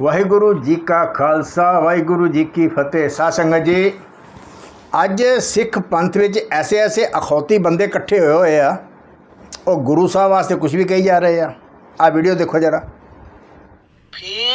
ਵਾਹਿਗੁਰੂ ਜੀ ਕਾ ਖਾਲਸਾ, ਵਾਹਿਗੁਰੂ ਜੀ ਕੀ ਫਤਿਹ। ਸਾਧ ਸੰਗਤ ਜੀ, ਅੱਜ ਸਿੱਖ ਪੰਥ ਵਿੱਚ ਐਸੇ ਐਸੇ ਅਖੌਤੀ ਬੰਦੇ ਇਕੱਠੇ ਹੋਏ ਹੋਏ ਆ। ਉਹ ਗੁਰੂ ਸਾਹਿਬ ਵਾਸਤੇ ਕੁਝ ਵੀ ਕਹੀ ਜਾ ਰਹੇ ਆ। ਆ ਵੀਡੀਓ ਦੇਖੋ ਜਰਾ।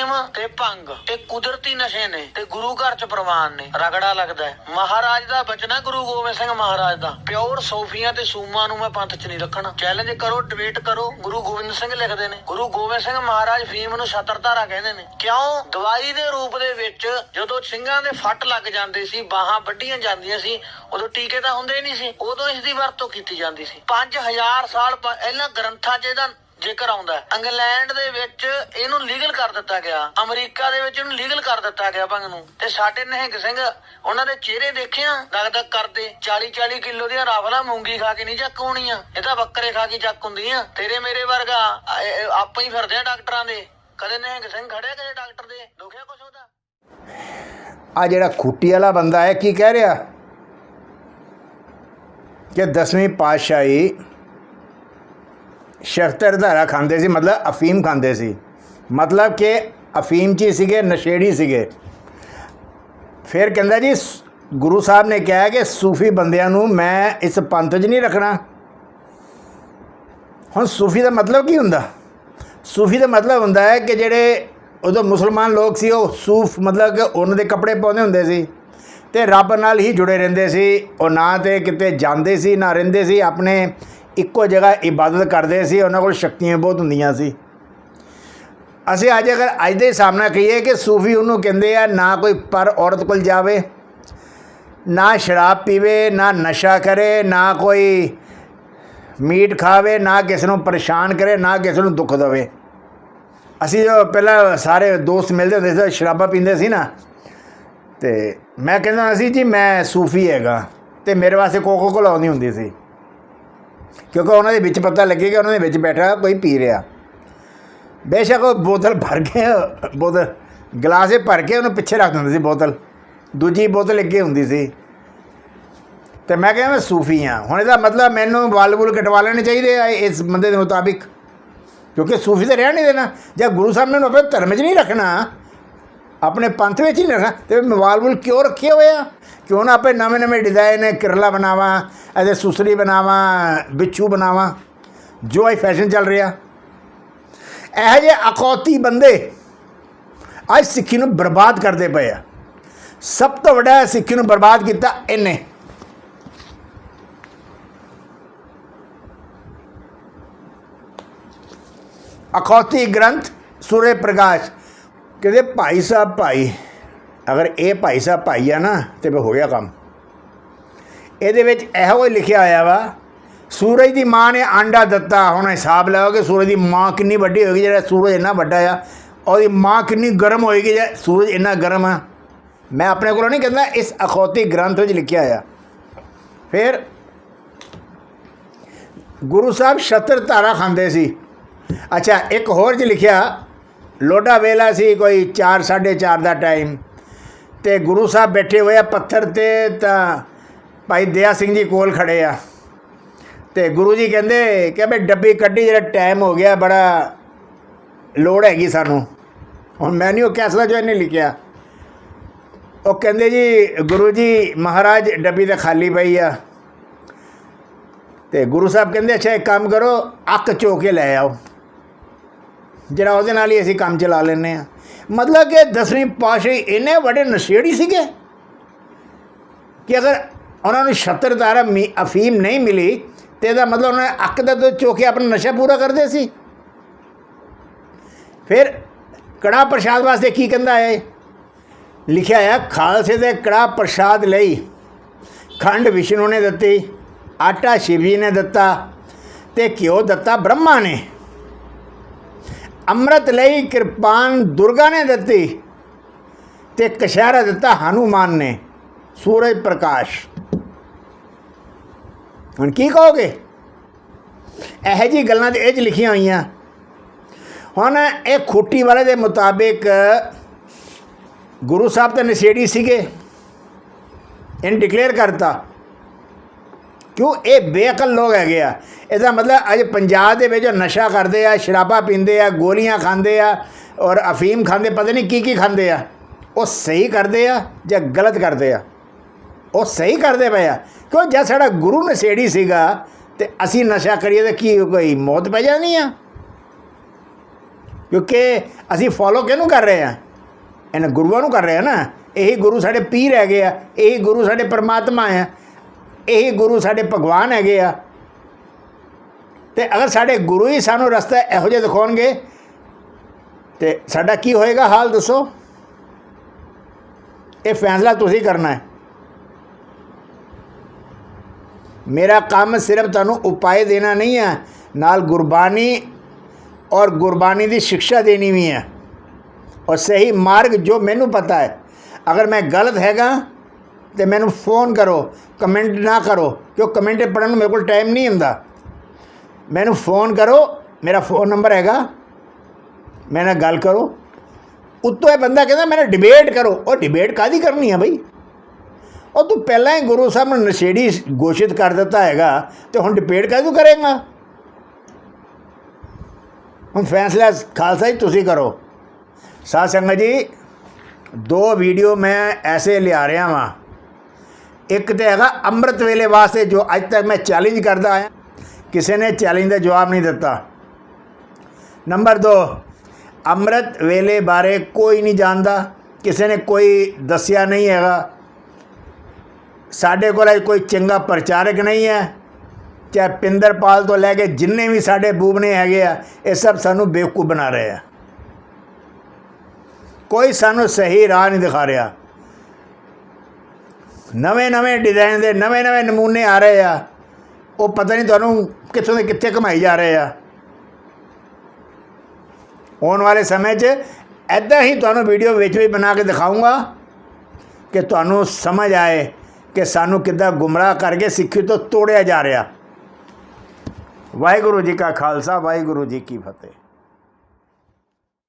ਫੀਮ ਤੇ ਭੰਗ, ਇਹ ਕੁਦਰਤੀ ਨਸ਼ੇ ਨੇ, ਤੇ ਗੁਰੂ ਘਰ ਚ ਪ੍ਰਵਾਨ ਨੇ। ਰਗੜਾ ਲੱਗਦਾ ਹੈ। ਮਹਾਰਾਜ ਦਾ ਬਚਨਾ ਗੁਰੂ ਗੋਬਿੰਦ ਸਿੰਘ ਮਹਾਰਾਜ ਦਾ। ਪਿਓਰ ਸੋਫੀਆਂ ਤੇ ਸੂਮਾਂ ਨੂੰ ਮੈਂ ਪੰਥ ਚ ਨਹੀਂ ਰੱਖਣਾ। ਚੈਲੰਜ ਕਰੋ ਡਿਬੇਟ ਕਰੋ, ਗੁਰੂ ਗੋਬਿੰਦ ਸਿੰਘ ਲਿਖਦੇ ਨੇ। ਗੁਰੂ ਗੋਬਿੰਦ ਸਿੰਘ ਮਹਾਰਾਜ ਫੀਮ ਨੂੰ ਛਤਰਧਾਰਾ ਕਹਿੰਦੇ ਨੇ। ਕਿਉਂ? ਦਵਾਈ ਦੇ ਰੂਪ ਦੇ ਵਿੱਚ ਜਦੋਂ ਸਿੰਘਾਂ ਦੇ ਫੱਟ ਲੱਗ ਜਾਂਦੇ ਸੀ, ਬਾਹਾਂ ਵੱਢੀਆਂ ਜਾਂਦੀਆਂ ਸੀ, ਉਦੋਂ ਟੀਕੇ ਤਾਂ ਹੁੰਦੇ ਹੀ ਨਹੀਂ ਸੀ। ਉਦੋਂ ਇਸ ਦੀ ਵਰਤੋਂ ਕੀਤੀ ਜਾਂਦੀ ਸੀ। 5000 ਸਾਲ ਪ- ਗ੍ਰੰਥਾਂ 'ਚ ਇਹਦਾ ਜ਼ਿਕਰ ਆਉਂਦਾ ਇੰਗਲੈਂਡ ਦੇ ਵਿੱਚ ਇਹਨੂੰ ਲੀਗਲ ਕਰ ਦਿੱਤਾ ਗਿਆ। ਅਮਰੀਕਾ ਦੇ ਵਿੱਚ ਇਹਨੂੰ ਲੀਗਲ ਕਰ ਦਿੱਤਾ ਗਿਆ ਭੰਗ ਨੂੰ। ਤੇ ਸਾਡੇ ਨਿਹੰਗ ਸਿੰਘ, ਉਹਨਾਂ ਦੇ ਚਿਹਰੇ ਦੇਖਿਆ ਦਗਦਗ ਕਰਦੇ 40 40 ਕਿਲੋ ਦੀਆਂ ਰਾਵਲਾਂ ਮੂੰਗੀ ਖਾ ਕੇ ਨਹੀਂ ਚੱਕ ਹੋਣੀਆਂ ਇਹ ਤਾਂ ਬੱਕਰੇ ਖਾ ਕੇ ਚੱਕ ਹੁੰਦੀਆਂ। ਤੇਰੇ ਮੇਰੇ ਵਰਗਾ ਆ- ਆਪਾਂ ਹੀ ਫਿਰਦੇ ਆ ਡਾਕਟਰਾਂ ਦੇ। ਕਦੇ ਨਿਹੰਗ ਸਿੰਘ ਖੜਿਆ, ਕਦੇ ਡਾਕਟਰ ਦੇ। ਦੁਖਿਆ ਕੁਛ ਉਹਦਾ? ਆ ਜਿਹੜਾ ਖੁੱਟੀ ਵਾਲਾ ਬੰਦਾ ਹੈ, ਕੀ ਕਹਿ ਰਿਹਾ? ਕਿ 10ਵੀਂ ਪਾਤਸ਼ਾਹੀ ਸ਼ਰਤਰ ਧਾਰਾ ਖਾਂਦੇ ਸੀ, ਮਤਲਬ ਅਫੀਮ ਖਾਂਦੇ ਸੀ। ਮਤਲਬ ਕਿ ਅਫੀਮ 'ਚ ਹੀ ਸੀਗੇ, ਨਸ਼ੇੜੀ ਸੀਗੇ। ਫਿਰ ਕਹਿੰਦਾ ਜੀ ਗੁਰੂ ਸਾਹਿਬ ਨੇ ਕਿਹਾ ਕਿ ਸੂਫੀ ਬੰਦਿਆਂ ਨੂੰ ਮੈਂ ਇਸ ਪੰਥ 'ਚ ਨਹੀਂ ਰੱਖਣਾ। ਹੁਣ ਸੂਫੀ ਦਾ ਮਤਲਬ ਕੀ ਹੁੰਦਾ? ਸੂਫੀ ਦਾ ਮਤਲਬ ਹੁੰਦਾ ਹੈ ਕਿ ਜਿਹੜੇ ਉਦੋਂ ਮੁਸਲਮਾਨ ਲੋਕ ਸੀ, ਉਹ ਸੂਫ ਮਤਲਬ ਕਿ ਉਹਨਾਂ ਦੇ ਕੱਪੜੇ ਪਾਉਂਦੇ ਹੁੰਦੇ ਸੀ ਤੇ ਰੱਬ ਨਾਲ ਹੀ ਜੁੜੇ ਰਹਿੰਦੇ ਸੀ। ਉਹ ਨਾ ਤੇ ਕਿਤੇ ਜਾਂਦੇ ਸੀ, ਨਾ ਰਹਿੰਦੇ ਸੀ। ਆਪਣੇ ਇੱਕੋ ਜਗ੍ਹਾ ਇਬਾਦਤ ਕਰਦੇ ਸੀ, ਉਹਨਾਂ ਕੋਲ ਸ਼ਕਤੀਆਂ ਬਹੁਤ ਹੁੰਦੀਆਂ ਸੀ। ਅਸੀਂ ਅੱਜ ਅਗਰ ਅੱਜ ਦੇ ਸਾਹਮਣਾ ਕਹੀਏ ਕਿ ਸੂਫੀ ਉਹਨੂੰ ਕਹਿੰਦੇ ਆ, ਨਾ ਕੋਈ ਪਰ ਔਰਤ ਕੋਲ ਜਾਵੇ, ਨਾ ਸ਼ਰਾਬ ਪੀਵੇ, ਨਾ ਨਸ਼ਾ ਕਰੇ, ਨਾ ਕੋਈ ਮੀਟ ਖਾਵੇ, ਨਾ ਕਿਸੇ ਨੂੰ ਪਰੇਸ਼ਾਨ ਕਰੇ, ਨਾ ਕਿਸੇ ਨੂੰ ਦੁੱਖ ਦੇਵੇ। ਅਸੀਂ ਜੋ ਪਹਿਲਾਂ ਸਾਰੇ ਦੋਸਤ ਮਿਲਦੇ ਹੁੰਦੇ ਸੀ, ਸ਼ਰਾਬਾਂ ਪੀਂਦੇ ਸੀ ਨਾ, ਤੇ ਮੈਂ ਕਹਿੰਦਾ ਹੁੰਦਾ ਸੀ ਜੀ, ਮੈਂ ਸੂਫੀ ਹੈਗਾ, ਤੇ ਮੇਰੇ ਵਾਸਤੇ ਕੋਕੋ ਕੋਲਾ ਆਉਂਦੀ ਹੁੰਦੀ ਸੀ। ਕਿਉਂਕਿ ਉਹਨਾਂ ਦੇ ਵਿੱਚ ਪਤਾ ਲੱਗੇ ਕਿ ਉਹਨਾਂ ਦੇ ਵਿੱਚ ਬੈਠਾ ਕੋਈ ਪੀ ਰਿਹਾ। ਬੇਸ਼ੱਕ ਉਹ ਬੋਤਲ ਭਰ ਕੇ, ਬੋਤਲ, ਗਲਾਸੇ ਭਰ ਕੇ ਉਹਨੂੰ ਪਿੱਛੇ ਰੱਖ ਦਿੰਦੇ ਸੀ ਬੋਤਲ। ਦੂਜੀ ਬੋਤਲ ਅੱਗੇ ਹੁੰਦੀ ਸੀ। ਤੇ ਮੈਂ ਕਿਹਾ ਮੈਂ ਸੂਫੀ ਹਾਂ। ਹੁਣ ਇਹਦਾ ਮਤਲਬ ਮੈਨੂੰ ਵਾਲ ਵੁਲ ਕਟਵਾ ਲੈਣੇ ਚਾਹੀਦੇ ਆ ਇਸ ਬੰਦੇ ਦੇ ਮੁਤਾਬਿਕ। ਕਿਉਂਕਿ ਸੂਫੀ ਤੇ ਰਹਿਣ ਨਹੀਂ ਦੇਣਾ। ਜੇ ਗੁਰੂ ਸਾਹਿਬ ਨੇ ਉਹਨੂੰ ਆਪਣੇ ਧਰਮ 'ਚ ਨਹੀਂ ਰੱਖਣਾ। ਆਪਣੇ ਪੰਥ ਵਿੱਚ ਹੀ ਨਹੀਂ ਰੱਖਣਾ ਤੇ ਮੈਂ ਵਾਲ ਕਿਉਂ ਰੱਖੇ ਹੋਏ ਆ? ਕਿਉਂ ਨਾ ਆਪਣੇ ਨਵੇਂ ਨਵੇਂ ਡਿਜ਼ਾਈਨ ਕਿਰਲਾ ਬਣਾਵਾਂ ਐਸੇ ਸੁਸਰੀ ਬਣਾਵਾਂ, ਬਿੱਛੂ ਬਣਾਵਾਂ। ਜੋ ਇਹ ਫੈਸ਼ਨ ਚੱਲ ਰਿਹਾ। ਇਹੋ ਜਿਹੇ ਅਕੌਤੀ ਬੰਦੇ ਅੱਜ ਸਿੱਖੀ ਨੂੰ ਬਰਬਾਦ ਕਰਦੇ ਪਏ ਆ। ਸਭ ਤੋਂ ਵੱਡਾ ਸਿੱਖੀ ਨੂੰ ਬਰਬਾਦ ਕੀਤਾ ਇਹਨੇ। ਅਖੌਤੀ ਗ੍ਰੰਥ ਸੂਰੇ ਪ੍ਰਕਾਸ਼। ਕਹਿੰਦੇ ਭਾਈ ਸਾਹਿਬ ਭਾਈ, ਅਗਰ ਇਹ ਭਾਈ ਸਾਹਿਬ ਭਾਈ ਆ ਨਾ, ਤੇ ਫਿਰ ਹੋ ਗਿਆ ਕੰਮ। ਇਹਦੇ ਵਿੱਚ ਇਹੋ ਹੀ ਲਿਖਿਆ ਹੋਇਆ ਵਾ, ਸੂਰਜ ਦੀ ਮਾਂ ਨੇ ਆਂਡਾ ਦਿੱਤਾ, ਹੁਣ ਹਿਸਾਬ ਲਾਓ ਕਿ ਸੂਰਜ ਦੀ ਮਾਂ ਕਿੰਨੀ ਵੱਡੀ ਹੋਏਗੀ, ਜਿਹੜਾ ਸੂਰਜ ਇੰਨਾ ਵੱਡਾ ਆ, ਉਹਦੀ ਮਾਂ ਕਿੰਨੀ ਗਰਮ ਹੋਏਗੀ ਜੇ ਸੂਰਜ ਇੰਨਾ ਗਰਮ ਆ। ਮੈਂ ਆਪਣੇ ਕੋਲੋਂ ਨਹੀਂ ਕਹਿੰਦਾ, ਇਸ ਅਖੌਤੀ ਗ੍ਰੰਥ ਵਿੱਚ ਲਿਖਿਆ ਆ। ਫਿਰ ਗੁਰੂ ਸਾਹਿਬ ਛਤਰ ਧਾਰਾ ਖਾਂਦੇ ਸੀ। ਅੱਛਾ, ਇੱਕ ਹੋਰ ਚ ਲਿਖਿਆ ਲੋਡਾ ਵੇਲਾ ਸੀ ਕੋਈ 4 4:30 ਦਾ ਟਾਈਮ ਤੇ ਗੁਰੂ ਸਾਹਿਬ ਬੈਠੇ ਹੋਏ ਆ ਪੱਥਰ ਤੇ ਤਾਂ ਭਾਈ ਦਇਆ ਸਿੰਘ ਜੀ ਕੋਲ ਖੜੇ ਆ। ਤੇ ਗੁਰੂ ਜੀ ਕਹਿੰਦੇ ਕਿ ਬਈ ਡੱਬੀ ਕੱਢੀ, ਜਿਹੜਾ ਟਾਈਮ ਹੋ ਗਿਆ, ਬੜਾ ਲੋੜ ਹੈਗੀ ਸਾਨੂੰ। ਹੁਣ ਮੈਂ ਨਹੀਂ ਉਹ ਕਹਿ ਸਕਦਾ ਜੋ ਇਹਨੇ ਲਿਖਿਆ। ਉਹ ਕਹਿੰਦੇ ਜੀ, ਗੁਰੂ ਜੀ ਮਹਾਰਾਜ ਡੱਬੀ ਤਾਂ ਖਾਲੀ ਪਈ ਆ। ਤੇ ਗੁਰੂ ਸਾਹਿਬ ਕਹਿੰਦੇ, ਅੱਛਾ, ਇੱਕ ਕੰਮ ਕਰੋ ਅੱਕ ਚੋ ਕੇ ਲੈ ਆਓ। ਜਿਹੜਾ ਉਹਦੇ ਨਾਲ ਹੀ ਅਸੀਂ ਕੰਮ ਚਲਾ ਲੈਨੇ ਆ ਮਤਲਬ ਕਿ 10ਵੀਂ ਪਾਸ਼ੇ ਇੰਨੇ ਵੱਡੇ ਨਸ਼ੇੜੀ ਸੀਗੇ ਕਿ ਅਗਰ ਉਹਨਾਂ ਨੂੰ ਛਤਰ ਤਾਰਾ ਮੀ, ਅਫੀਮ ਨਹੀਂ ਮਿਲੀ ਤੇ ਇਹਦਾ ਮਤਲਬ ਉਹਨਾਂ ਨੇ ਅੱਕ ਦਾ ਦੁੱਧ ਚੋ ਕੇ ਆਪਣਾ ਨਸ਼ਾ ਪੂਰਾ ਕਰਦੇ ਸੀ। ਫਿਰ ਕੜਾ ਪ੍ਰਸ਼ਾਦ ਵਾਸਤੇ ਕੀ ਕਹਿੰਦਾ ਹੈ? ਲਿਖਿਆ ਹੈ, ਖਾਲਸੇ ਦੇ ਕੜਾ ਪ੍ਰਸ਼ਾਦ ਲਈ ਖੰਡ ਵਿਸ਼ਨੂੰ ਨੇ ਦਿੱਤੀ, ਆਟਾ ਸ਼ਿਵ ਜੀ ਨੇ ਦਿੱਤਾ ਤੇ ਘਿਓ ਦਿੱਤਾ ਬ੍ਰਹਮਾ ਨੇ। ਅੰਮ੍ਰਿਤ ਲਈ ਕਿਰਪਾਨ ਦੁਰਗਾ ਨੇ ਦਿੱਤੀ ਤੇ ਕਸ਼ਹਿਰਾ ਦਿੱਤਾ ਹਨੂਮਾਨ ਨੇ, ਸੂਰਜ ਪ੍ਰਕਾਸ਼। ਹੁਣ ਕੀ ਕਹੋਗੇ? ਇਹੋ ਜੀ ਗੱਲਾਂ ਤੇ ਇਹ ਚ ਲਿਖੀਆਂ ਹੋਈਆਂ। ਹੁਣ ਇਹ ਖੋਟੀ ਵਾਲੇ ਦੇ ਮੁਤਾਬਿਕ ਗੁਰੂ ਸਾਹਿਬ ਤਾਂ ਨਸ਼ੇੜੀ ਸੀਗੇ। ਇਹਨ ਡਿਕਲੇਅਰ ਕਰਤਾ। ਕਿਉਂ? ਇਹ ਬੇਅਕਲ ਲੋਕ ਹੈਗੇ ਆ। ਇਹਦਾ ਮਤਲਬ ਅੱਜ ਪੰਜਾਬ ਦੇ ਵਿੱਚ ਨਸ਼ਾ ਕਰਦੇ ਆ, ਸ਼ਰਾਬਾ ਪੀਂਦੇ ਆ, ਗੋਲੀਆਂ ਖਾਂਦੇ ਆ ਔਰ ਅਫੀਮ ਖਾਂਦੇ, ਪਤਾ ਨਹੀਂ ਕੀ ਕੀ ਖਾਂਦੇ ਆ। ਉਹ ਸਹੀ ਕਰਦੇ ਆ ਜਾਂ ਗਲਤ ਕਰਦੇ ਆ? ਉਹ ਸਹੀ ਕਰਦੇ ਪਏ ਆ। ਕਿਉਂ? ਜੇ ਸਾਡਾ ਗੁਰੂ ਨਸ਼ੇੜੀ ਸੀਗਾ ਤੇ ਅਸੀਂ ਨਸ਼ਾ ਕਰੀਏ ਤਾਂ ਕੀ ਕੋਈ ਮੌਤ ਪੈ ਜਾਣੀ ਆ? ਕਿਉਂਕਿ ਅਸੀਂ ਫੋਲੋ ਕਿਹਨੂੰ ਕਰ ਰਹੇ ਆ? ਇਹਨਾਂ ਗੁਰੂਆਂ ਨੂੰ ਕਰ ਰਹੇ ਆ ਨਾ। ਇਹੀ ਗੁਰੂ ਸਾਡੇ ਪੀਰ ਹੈਗੇ ਆ। ਇਹੀ ਗੁਰੂ ਸਾਡੇ ਪਰਮਾਤਮਾ ਆ। ਇਹੀ ਗੁਰੂ ਸਾਡੇ ਭਗਵਾਨ ਹੈਗੇ ਆ। ਤੇ ਅਗਰ ਸਾਡੇ ਗੁਰੂ ਹੀ ਸਾਨੂੰ ਰਸਤਾ ਇਹੋ ਜਿਹਾ ਦਿਖਾਉਣਗੇ, ਤੇ ਸਾਡਾ ਕੀ ਹੋਏਗਾ ਹਾਲ ਦੱਸੋ? ਇਹ ਫੈਸਲਾ ਤੁਸੀਂ ਕਰਨਾ ਹੈ। ਮੇਰਾ ਕੰਮ ਸਿਰਫ ਤੁਹਾਨੂੰ ਉਪਾਏ ਦੇਣਾ ਨਹੀਂ ਹੈ, ਨਾਲ ਗੁਰਬਾਣੀ ਔਰ ਗੁਰਬਾਣੀ ਦੀ ਸਿੱਖਿਆ ਦੇਣੀ ਵੀ ਹੈ। ਔਰ ਸਹੀ ਮਾਰਗ ਜੋ ਮੈਨੂੰ ਪਤਾ ਹੈ, ਅਗਰ ਮੈਂ ਗਲਤ ਹੈਗਾ ਤੇ ਮੈਨੂੰ ਫੋਨ ਕਰੋ ਕਮੈਂਟ ਨਾ ਕਰੋ, ਕਿਉਂ ਕਮੈਂਟ ਪੜ੍ਹਨ ਨੂੰ ਮੇਰੇ ਕੋਲ ਟਾਈਮ ਨਹੀਂ ਹੁੰਦਾ। ਮੈਨੂੰ ਫੋਨ ਕਰੋ, ਮੇਰਾ ਫੋਨ ਨੰਬਰ ਹੈਗਾ। ਮੇਰੇ ਨਾਲ ਗੱਲ ਕਰੋ। ਉੱਤੋਂ ਇਹ ਬੰਦਾ ਕਹਿੰਦਾ, ਮੇਰੇ ਡਿਬੇਟ ਕਰੋ। ਉਹ ਡਿਬੇਟ ਕਾਦੀ ਕਰਨੀ ਹੈ ਬਈ? ਉਹ ਤੂੰ ਪਹਿਲਾਂ ਹੀ ਗੁਰੂ ਸਾਹਿਬ ਨੂੰ ਨਸ਼ੇੜੀ ਘੋਸ਼ਿਤ ਕਰ ਦਿੱਤਾ ਹੈਗਾ, ਤੇ ਹੁਣ ਡਿਬੇਟ ਕਾਹਦੋਂ ਕਰੇਗਾ? ਹੁਣ ਫੈਸਲਾ ਖਾਲਸਾ ਜੀ, ਤੁਸੀਂ ਕਰੋ। ਸਾਧ ਸੰਗਤ ਜੀ, ਦੋ ਵੀਡੀਓ ਮੈਂ ਐਸੇ ਲਿਆ ਰਿਹਾ ਵਾਂ। ਇੱਕ ਤੇ ਹੈਗਾ ਅੰਮ੍ਰਿਤ ਵੇਲੇ ਵਾਸਤੇ ਜੋ ਅੱਜ ਤੱਕ ਮੈਂ ਚੈਲੰਜ ਕਰਦਾ ਆਇਆ ਕਿਸੇ ਨੇ ਚੈਲੰਜ ਦਾ ਜਵਾਬ ਨਹੀਂ ਦਿੱਤਾ ਨੰਬਰ 2 ਅੰਮ੍ਰਿਤ ਵੇਲੇ ਬਾਰੇ ਕੋਈ ਨਹੀਂ ਜਾਣਦਾ ਕਿਸੇ ਨੇ ਕੋਈ ਦੱਸਿਆ ਨਹੀਂ ਹੈਗਾ ਸਾਡੇ ਕੋਲ ਅੱਜ ਕੋਈ ਚੰਗਾ ਪ੍ਰਚਾਰਕ ਨਹੀਂ ਹੈ ਚਾਹੇ ਪਿੰਦਰਪਾਲ ਤੋਂ ਲੈ ਕੇ ਜਿੰਨੇ ਵੀ ਸਾਡੇ ਬੂਬਨੇ ਹੈਗੇ ਆ ਇਹ ਸਭ ਸਾਨੂੰ ਬੇਵਕੂਫ ਬਣਾ ਰਹੇ ਆ ਕੋਈ ਸਾਨੂੰ ਸਹੀ ਰਾਹ ਨਹੀਂ ਦਿਖਾ ਰਿਹਾ ਨਵੇਂ ਨਵੇਂ ਡਿਜ਼ਾਈਨ ਦੇ, ਨਵੇਂ ਨਵੇਂ ਨਮੂਨੇ ਆ ਰਹੇ ਆ। ਉਹ ਪਤਾ ਨਹੀਂ ਤੁਹਾਨੂੰ ਕਿੱਥੋਂ ਦੇ ਕਿੱਥੇ ਕਮਾਈ ਜਾ ਰਹੇ ਆ। ਆਉਣ ਵਾਲੇ ਸਮੇਂ 'ਚ ਐਦਾਂ ਹੀ ਤੁਹਾਨੂੰ ਵੀਡੀਓ ਵਿੱਚ ਵੀ ਬਣਾ ਕੇ ਦਿਖਾਊਂਗਾ ਕਿ ਤੁਹਾਨੂੰ ਸਮਝ ਆਏ ਕਿ ਸਾਨੂੰ ਕਿੱਦਾਂ ਗੁੰਮਰਾਹ ਕਰਕੇ ਸਿੱਖੀ ਤੋਂ ਤੋੜਿਆ ਜਾ ਰਿਹਾ। ਵਾਹਿਗੁਰੂ ਜੀ ਕਾ ਖਾਲਸਾ, ਵਾਹਿਗੁਰੂ ਜੀ ਕੀ ਫਤਿਹ।